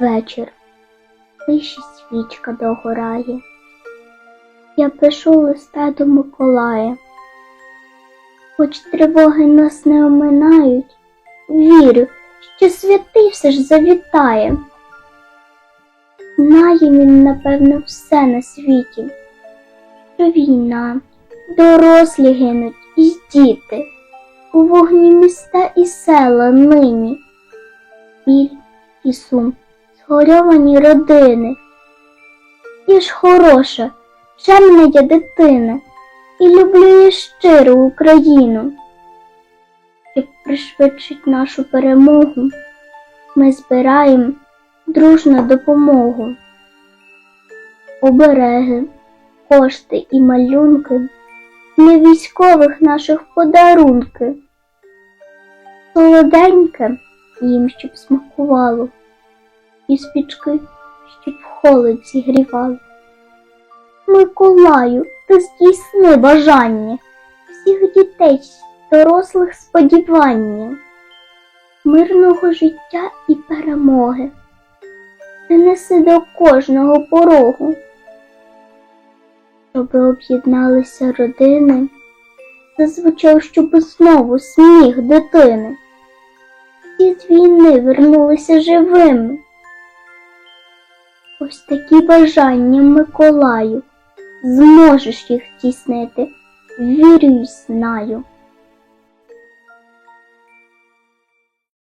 Вечір. Тиші свічка догорає. Я пишу листа до Миколая. Хоч тривоги нас не оминають, вірю, що святий все ж завітає. Знає він, напевно, все на світі, що війна, дорослі гинуть і діти, у вогні міста і села нині, біль і сум, згорьовані родини. І ж хороша, мене я дитина, і люблю я щиро Україну. Щоб пришвидшить нашу перемогу, ми збираємо дружну допомогу. Обереги, кошти і малюнки для військових наших подарунки. Солоденьке їм, щоб смакувало, і спічки, щоб в холод зігрівало. Миколаю, ти здійсни бажання всіх дітей, дорослих сподівання, мирного життя і перемоги. Принеси до кожного порогу, щоби об'єдналися родини, зазвучав, щоб знову сміх дитини. Всі з війни вернулися живими. Ось такі бажання Миколаю, зможеш їх тіснити, вірю й знаю.